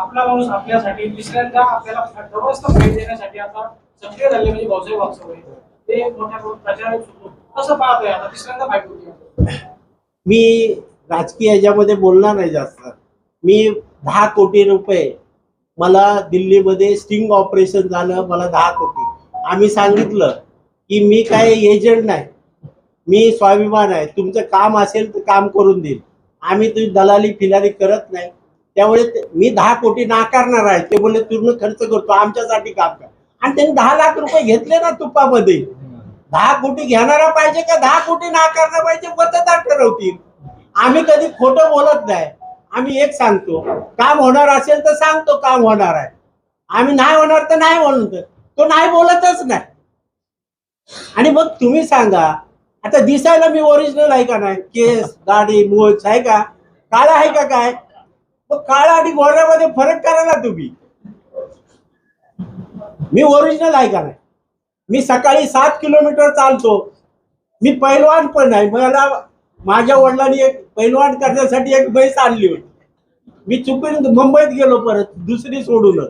आपला माणूस आपल्यासाठी दुसऱ्यांदा आपल्याला जबरदस्त भेट देण्यासाठी आता सक्रिय झाले म्हणजे भाऊसाहेब वागसवय ते मोठ्या प्रचार कसं पाहतोय आता? तिसऱ्यांदा फाईट होती मी राजकीय याच्यामध्ये बोलणार नाही जास्त. मी दहा कोटी रुपये मला दिल्लीमध्ये स्टिंग ऑपरेशन झालं मला दहा कोटी. आम्ही सांगितलं की मी काय एजंट नाही. मी स्वाभिमान आहे. तुमचं काम असेल तर काम करून देईल. आम्ही तुम्ही दलाली फिलारी करत नाही. त्यामुळे मी दहा कोटी नाकारणार आहे. ते बोलले पूर्ण खर्च करतो आमच्यासाठी काम कर. आणि त्यांनी दहा लाख रुपये घेतले ना तुपामध्ये. दहा कोटी घेणारा पाहिजे का? दहा कोटी नाकारला पाहिजे मतदार ठरवतील. आम्ही कधी खोटं बोलत नाही. आम्ही एक सांगतो काम होणार असेल तर सांगतो काम होणार आहे. आम्ही नाही होणार तर नाही बोलत तो नाही बोलतच नाही. आणि मग तुम्ही सांगा आता दिसायला मी ओरिजिनल आहे का नाही? केस दाढी मूळ आहे का? काळा आहे का काय? मग काळा आणि गोऱ्यामध्ये फरक करा ना तुम्ही. मी ओरिजिनल आहे का नाही? मी सकाळी सात किलोमीटर चालतो. मी पैलवान पण आहे. मला माझ्या वडिलांनी एक पैलवान करण्यासाठी एक बैस आणली होती. मी चुकून मुंबईत गेलो परत दुसरी सोडूनच.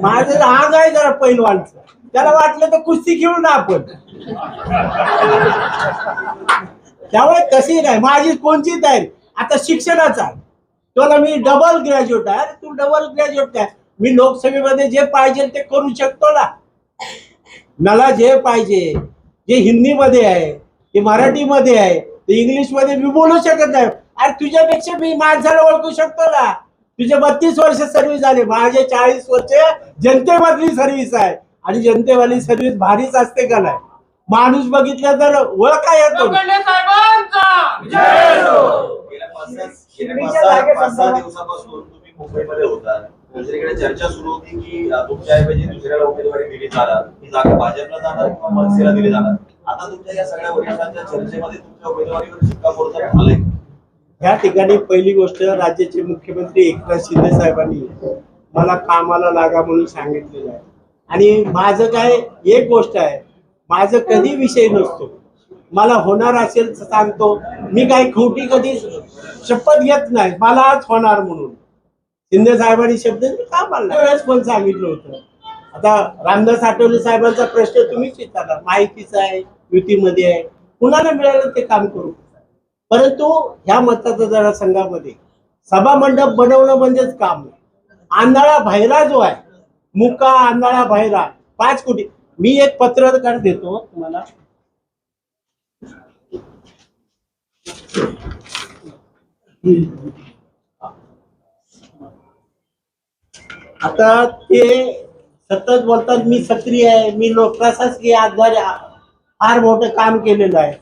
माझं आज आहे जरा पैलवानचं. त्याला वाटलं तर कुस्ती घेऊ ना आपण. त्यामुळे तशी नाही. माझी कोणची तयारी? आता शिक्षणाचा आहे. तुला मी डबल ग्रॅज्युएट आहे. अरे तू डबल ग्रॅज्युएट काय मी लोकसभेमध्ये जे पाहिजे ते करू शकतो ना? मला जे पाहिजे जे हिंदीमध्ये आहे ते मराठीमध्ये आहे ते इंग्लिशमध्ये मी बोलू शकत नाही. अरे तुझ्यापेक्षा मी माणसाला ओळखू शकतो ना? तुझे बत्तीस वर्ष सर्व्हिस झाली. माझे चाळीस वर्ष जनतेमधली सर्व्हिस आहे. आणि जनतेवाली सर्व्हिस भारीच असते का नाही? माणूस बघितला तर ओळखा येतो लोखंडे साहेबांचा गेल्या पाच सहा- गेल्या पाच सहा- दिवसापासून तुम्ही मुंबईमध्ये होता. दुसरीकडे चर्चा सुरू होती की अ, तुमच्याऐवजी दुसऱ्याला उमेदवारी दिली जाणार. ही जागा भाजपला जाणार किंवा मनसेला दिली जाणार. आता तुमच्या या सगळ्या वरिष्ठांच्या चर्चेमध्ये तुमच्या उमेदवारीवर शिक्कामोर्तब झालंय. या ठिकाणी पहिली गोष्ट राज्याचे मुख्यमंत्री एकनाथ शिंदे साहेबांनी मला कामाला लागा म्हणून सांगितलेलं आहे. आणि माझं काय एक गोष्ट आहे माझं कधी विषय नसतो. मला होणार असेल तर सांगतो. मी काही खोटी कधी शपथ घेत नाही. मला आज होणार म्हणून. शिंदे साहेबांनी शब्द का कामाला वेळेस पण सांगितलं होतं. आता रामदास आठवले साहेबांचा प्रश्न तुम्हीच विचारला माहितीचा आहे युतीमध्ये आहे. कुणाला मिळालं ते काम करू? परंतु ह्या मतदारसंघामध्ये सभा मंडप बनवणं म्हणजेच काम आंधळा भैरा जो आहे मुका आंधळा भैरा पाच कोटी. मी एक पत्रकार देतो तुम्हाला. आता ते सतत बोलतात मी सक्रिय आहे मी लोक प्रशासकीय आधारे फार मोठं काम केलेलं आहे.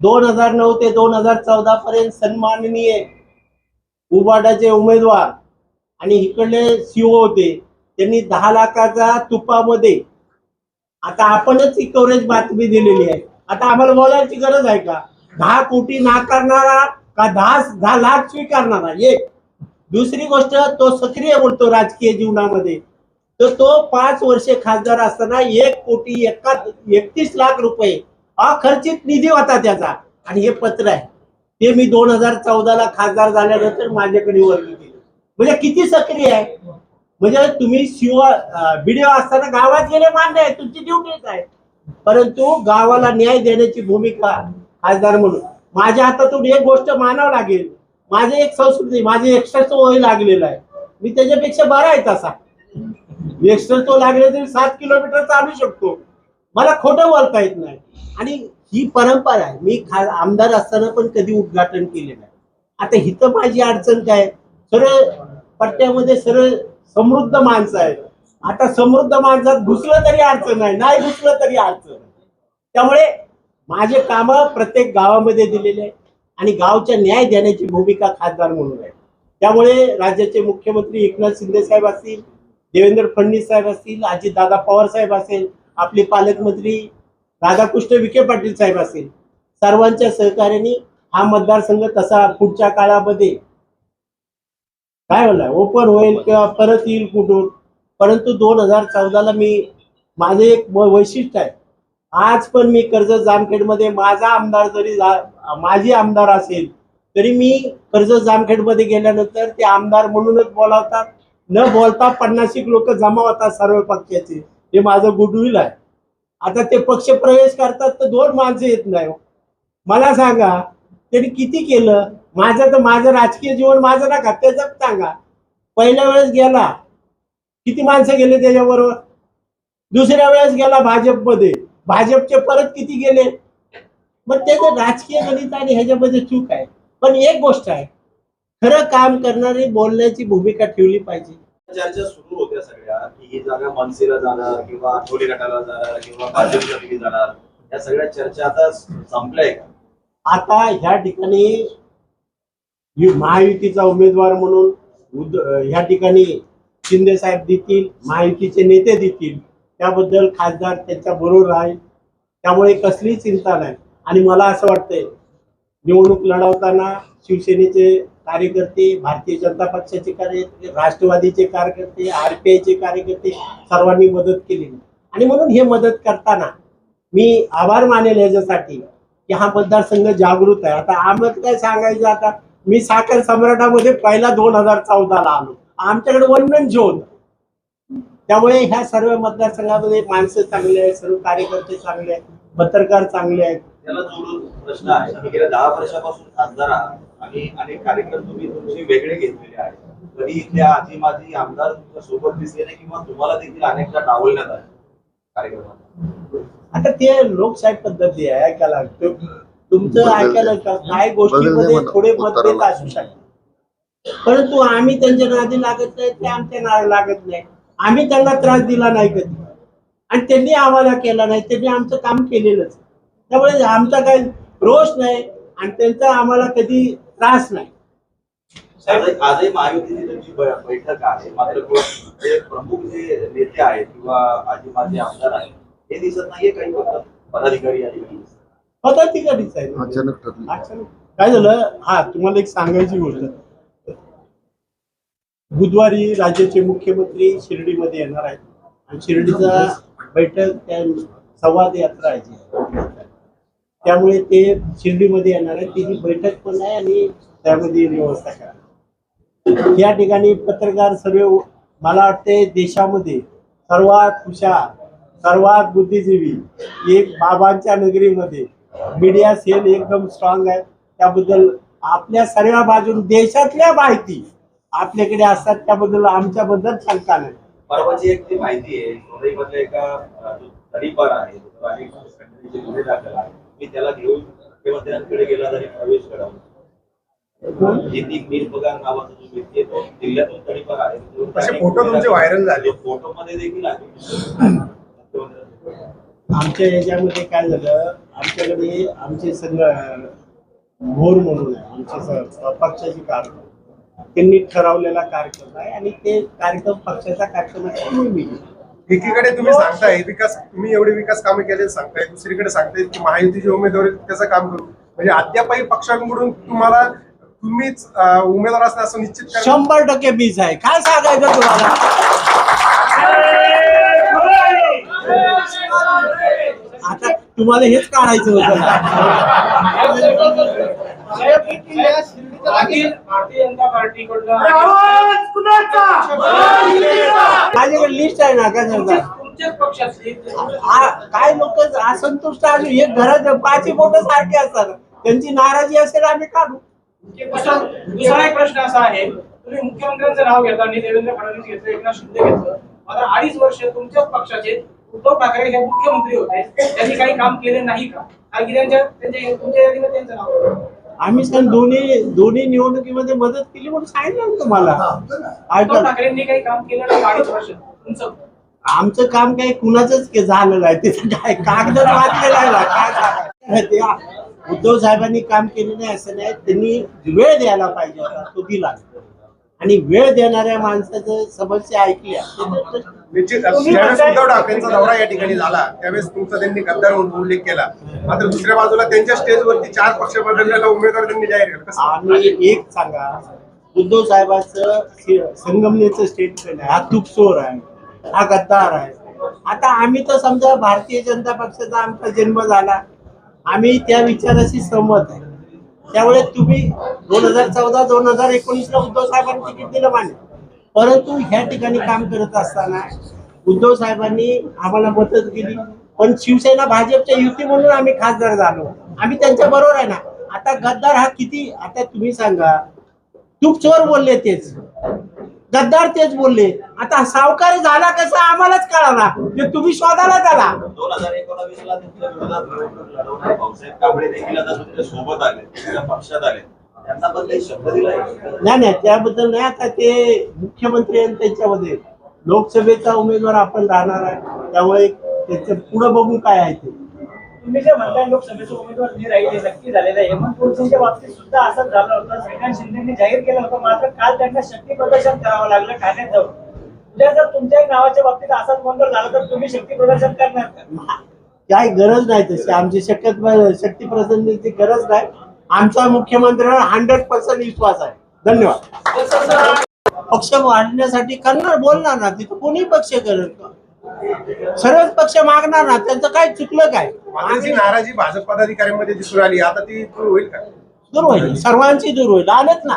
दोन हजार नऊ ते दोन हजार चौदा पर्यंत सन्माननीय उबाडाचे उमेदवार आणि इकडले सीओ होते त्यांनी दहा लाखाचा तुपामध्ये आता आपणच ही कव्हरेज बातमी दिलेली आहे. आता आम्हाला बोलायची गरज आहे का? दहा कोटी नाकारणारा का दहा दहा लाख स्वीकारणारा? एक दुसरी गोष्ट तो सक्रिय बोलतो राजकीय जीवनामध्ये. तर तो पाच वर्षे खासदार असताना एक कोटी एका एकतीस लाख रुपये अखर्चित निधी होता त्याचा. आणि हे पत्र आहे. ते मी दोन हजार चौदाला खासदार झाल्यानंतर माझ्याकडे वर्ग केले. म्हणजे किती सक्रिय आहे? म्हणजे तुम्ही शिव बीडीओ असताना गावात गेले मान्य आहे. तुमची ड्युटीच आहे. परंतु गावाला न्याय देण्याची भूमिका खासदार म्हणून. माझ्या हातातून एक गोष्ट मानावं लागेल. माझी एक संस्कृती माझे एक्स्ट्राचं वय लागलेला आहे. मी त्याच्यापेक्षा बरा आहे तसा. एक्स्ट्रा तो लागले तरी सात किलोमीटर चालू शकतो. मला खोटं बोलता येत नाही. आणि ही परंपरा आहे. मी खा आमदार असताना पण कधी उद्घाटन केलेलं आहे आता हिथं माझी अडचण काय? सरळ पट्ट्यामध्ये सरळ समृद्ध माणसं आहेत. आता समृद्ध माणसात घुसलं तरी अडचण नाही. नाही घुसलं तरी अडचण त्यामुळे माझे काम प्रत्येक गावामध्ये दिलेले आहे आणि गावच्या न्याय देण्याची भूमिका खासदार म्हणून आहे. त्यामुळे राज्याचे मुख्यमंत्री एकनाथ शिंदे साहेब असतील देवेंद्र फडणवीस साहेब असतील अजितदादा पवार साहेब असेल आपले पालकमंत्री राधाकृष्ण विखे पाटील साहेब असतील सर्वांच्या सहकार्याने हा मतदारसंघ तसा पुढच्या काळामध्ये काय म्हणला ओपन होईल किंवा परत येईल कुठून? परंतु दोन हजार चौदाला मी माझे एक वैशिष्ट्य आहे. आज पण मी कर्जत जामखेडमध्ये माझा आमदार जरी माझी आमदार असेल तरी मी कर्जत जामखेडमध्ये गेल्यानंतर ते आमदार म्हणूनच बोलावतात. न बोलता पन्नासिक लोक जमा होतात सर्व पक्षाचे. हे माझं गुडविल आहे. आता ते पक्ष प्रवेश करतात तर दोन माणसं येत नाही हो. मला सांगा त्यांनी किती केलं? माझं तर माझं राजकीय जीवन माझं नका त्याचं सांगा. पहिल्या वेळेस गेला किती माणसं गेले त्याच्याबरोबर? दुसऱ्या वेळेस गेला भाजपमध्ये. भाजपचे परत किती गेले? मग त्याचं राजकीय गणित आणि ह्याच्यामध्ये चूक आहे. पण एक गोष्ट आहे खरं काम करणारी बोलण्याची भूमिका ठेवली पाहिजे. चर्चा सुरू होत्या सगळ्या की ही जागा मनसेला जाणार किंवा आठवले गटाला जाणार किंवा भाजपला दिली जाणार या सगळ्या चर्चा आता संपल्या का आता ह्या ठिकाणी महायुतीचा उमेदवार म्हणून उद- ह्या ठिकाणी शिंदे साहेब देतील महायुतीचे नेते देतील. त्याबद्दल खासदार त्यांच्या बरोबर राहील. त्यामुळे कसली चिंता नाही. आणि मला असं वाटतंय निवडणूक लढवताना शिवसेनेचे कार्यकर्ते भारतीय जनता पक्षाचे कार्यकर्ते राष्ट्रवादीचे कार्यकर्ते आरपीआयचे कार्यकर्ते सर्वांनी मदत केली. आणि म्हणून हे मदत करताना मी आभार मानेल याच्यासाठी की हा मतदारसंघ जागृत आहे. आता आम्हाला काय सांगायचं आता? मी साखर सम्राटामध्ये पहिला दोन हजार चौदाला आलो. आमच्याकडे वन मॅन झोन त्यामुळे ह्या सर्व मतदारसंघामध्ये माणसं चांगले आहेत सर्व कार्यकर्ते चांगले आहेत पत्रकार चांगले आहेत. त्याला जोडून प्रश्न आहे गेल्या दहा वर्षापासून खासदार आहात आणि अनेक कार्यक्रम तुम्ही तुमचे वेगळे घेतलेले आहेत. कधी इथल्या आजी माजी आमदार तुमच्यासोबत दिसले नाही किंवा तुम्हाला देखील अनेकदा डावलण्यात आले कार्यक्रमात? आता ते लोकशाही पद्धती आहे ऐकायला तुमचं. ऐकायला का- काही गोष्टीमध्ये. थोडे मतभेद असू शकतात. परंतु आम्ही त्यांच्या नादी लागत नाही ते आमच्या नादी लागत नाही. आम्ही त्यांना त्रास दिला नाही कधी. आणि त्यांनी आम्हाला केला नाही त्यांनी आमचं काम केलेलंच. त्यामुळे आमचा काही रोष नाही आणि त्यांचा आम्हाला कधी त्रास नाही. आजही आजही महायुतीची त्यांची बैठक आहे मात्र कोण- जे प्रमुख जे नेते आहेत किंवा आजी माजी आमदार आहेत हे दिसत नाहीये काही पद- पदाधिकारी आणि पदाधिकारीच आहे अचानक ठरली. अचानक. काय झालं? हा तुम्हाला एक सांगायची गोष्ट. बुधवारी राज्याचे मुख्यमंत्री शिर्डीमध्ये येणार आहेत. आणि शिर्डीचा बैठक त्या संवाद यात्रा आहे. त्यामुळे ते शिर्डीमध्ये येणार आहे तिची बैठक पण आहे आणि त्यामध्ये व्यवस्था करा या ठिकाणी पत्रकार सर्व मला वाटते देशामध्ये सर्वात हुशार सर्वात बुद्धिजीवी एक बाबांच्या नगरीमध्ये मीडिया सेल एकदम स्ट्रॉंग आहे. त्याबद्दल आपल्या सर्व बाजून देशातल्या माहिती आपल्याकडे असतात त्याबद्दल आमच्याबद्दल शंका नाही परवाची एक ती माहिती आहे मुंबईमधल्या एका अ, जो तडीपार आहे जो गुन्हे दाखल आहे. मी त्याला घेऊन मुख्यमंत्र्यांकडे गेला तरी प्रवेश करावा नावाचा जो व्यक्ती आहे तो जिल्ह्यातून तडीपार आहे. तो असे फोटो तुमचे व्हायरल झाले. फोटो मध्ये देखील आहे. आमच्या याच्यामध्ये काय झालं आमच्याकडे आमचे सगळं भोर म्हणून आहे आमचे स- पक्षाचे कार्यक्रम त्यांनी ठरवलेला कार्यक्रम आहे आणि ते कार्यक्रम पक्षाचा कार्यक्रम आहे. एकीकडे तुम्ही सांगताय विकास तुम्ही एवढे विकास कामे केले सांगताय दुसरीकडे सांगताय की महायुतीची उमेदवारी त्याचं काम करू. म्हणजे अद्यापही पक्षांकडून तुम्हाला तुम्हीच उमेदवार असणं असं निश्चित करा शंभर टक्के बीज आहे. काय सांगायचं तुम्हाला? आता तुम्हाला हेच काढायचं होतं. ना. भारतीय जनता पार्टीकडनं माझ्याकडे लिस्ट आहे ना पक्षातली आ- काय लोक असंतुष्ट असू एक घरात पाच बोट सारखे असतात. त्यांची नाराजी असेल आम्ही काढू. दुसरा दुसरा एक प्रश्न असा आहे. तुम्ही मुख्यमंत्र्यांचं नाव घेता आणि देवेंद्र फडणवीस घेतलं एकनाथ शिंदे घेतलं. मात्र अडीच वर्ष तुमच्याच पक्षाचे उद्धव ठाकरे हे मुख्यमंत्री होते. त्यांनी काही काम केले नाही का? कारण की त्यांच्या त्यांच्या तुमच्या यादीमध्ये त्यांचं नाव. आम्ही सण दोन्ही दोन्ही निवडणुकीमध्ये मदत केली म्हणून सांगितलं तुम्हाला. आमचं काम काही कुणाचंच के झालं नाही. ते काय कागद वाचलेलं आहे? ते उद्धव साहेबांनी काम केलं नाही असं नाही. त्यांनी वेळ द्यायला पाहिजे होता. तो दिला. आणि वेळ देणाऱ्या माणसाचं समस्या ऐकल्या निश्चित. ज्यावेळेस उद्धव ठाकरेंचा दौरा या ठिकाणी झाला. त्यावेळेस तुमचा त्यांनी गद्दार म्हणून उल्लेख केला. मात्र दुसऱ्या बाजूला त्यांच्या स्टेजवरती चार पक्ष बदललेला उमेदवार त्यांनी जाहीर केला. कसं? आम्ही एक सांगा. उद्धव साहेबांचं शे- संगमनेरचं स्टेटमेंट आहे. हा आहे. हा गद्दार आहे. आता आम्ही तर समजा भारतीय जनता पक्षाचा आमचा जन्म झाला. आम्ही त्या विचाराशी सहमत आहे. त्यामुळे तुम्ही दोन हजार चौदा दोन हजार एकोणीस ला उद्धव साहेबांनी तिकीट दिलं मान्य. परंतु ह्या ठिकाणी काम करत असताना उद्धव साहेबांनी आम्हाला मदत केली. पण शिवसेना भाजपच्या युती म्हणून आम्ही खासदार झालो. आम्ही त्यांच्या बरोबर आहे ना. आता गद्दार हा किती आता तुम्ही सांगा. तूप चोर बोलले तेच. गद्दार तेच बोलले. आता सावकारी झाला कसा आम्हालाच कळाला. ते तुम्ही शोधायला आला दोन हजार एकोणावीस ला तुमच्या विरोधात निवडणूक लढवणारे भाऊसाहेब कांबळे देखील आता तुमच्यासोबत आले. तुमच्या पक्षात आले. त्यांना पण काही शब्द दिलाय नाही नाही त्याबद्दल नाही. आता ते मुख्यमंत्री आणि त्यांच्यामध्ये. लोकसभेचा उमेदवार आपण राहणार आहे. त्यामुळे त्याचं पुढे बघू काय आहे ते. तुम्ही जे म्हणताय लोकसभेचे उमेदवार नाही राहिले नक्की झालेलं आहे. हेमंत गोडसेंच्या बाबतीत सुद्धा असंच झालं होतं. श्रीकांत शिंदेनी जाहीर केलं होतं. मात्र काल त्यांना शक्ती प्रदर्शन करावं लागलं ठाण्यात जाऊन. उद्या जर तुमच्या नावाच्या बाबतीत असाच गोंधळ झाला तर तुम्ही शक्ती प्रदर्शन करणार का? काय गरज नाही तशी. आमची शक्यत शक्ती प्रसन्नाची गरज नाही. आमचा मुख्यमंत्र्यांवर हंड्रेड पर्सेंट विश्वास आहे. धन्यवाद. पक्ष वाढण्यासाठी करणार बोलणार ना. तिथं कोणी पक्ष करत सर्वच पक्ष मागणार ना त्यांचं काय चुकलं काय? जी नाराजी भाजप पदाधिकाऱ्यांमध्ये दिसून आली. आता ती दूर होईल का? दूर होईल. सर्वांची दूर होईल. आलेत ना.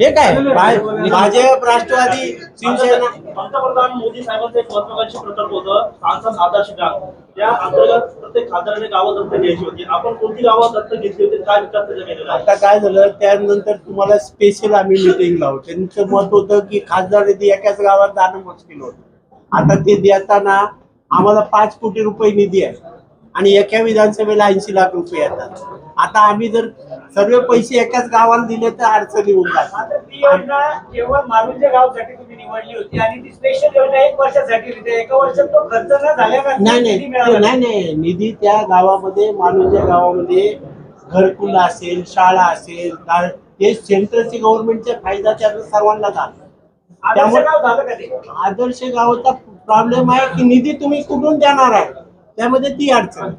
हे काय? भा- भाजप राष्ट्रवादी शिवसेना. पंतप्रधान मोदी साहेबांचं एक महत्वाकांक्षी प्रकल्प होतं सांसद आदर्श गाव. त्या अंतर्गत प्रत्येक खासदाराने गावं दत्तक घ्यायची होती. आपण कोणती गावं दत्तक घेतली होती? काय विचार त्याचा केलेला आहे? आता काय झालं? त्यानंतर तुम्हाला स्पेशल आम्ही मिटिंग लावू. त्यांचं मत होतं की खासदार निधी एकाच गावात जाणं मुश्किल होतं. आता ते देताना आम्हाला पाच कोटी रुपये निधी आहे. आणि एका विधानसभेला ऐंशी लाख रुपये येतात. आता आम्ही जर सर्व पैसे एकाच गावाला दिले तर अडचणी होऊन मात्र ती योजना केवळ मारुंजे गावसाठी तुम्ही निवडली होती आणि ती स्पेशल योजना एक वर्षासाठी होती. एका वर्षात तो खर्च न नाही निधी नाही. मिळाला नाही नाही. निधी त्या गावामध्ये मालूच्या गावामध्ये घरकुल असेल शाळा असेल हे सेंट्रलचे गव्हर्नमेंटचा फायदा त्याचा सर्वांना झाला. त्यामुळे आदर्श गावाचा प्रॉब्लेम आहे की निधी तुम्ही कुठून देणार आहे? त्यामध्ये ती अडचण.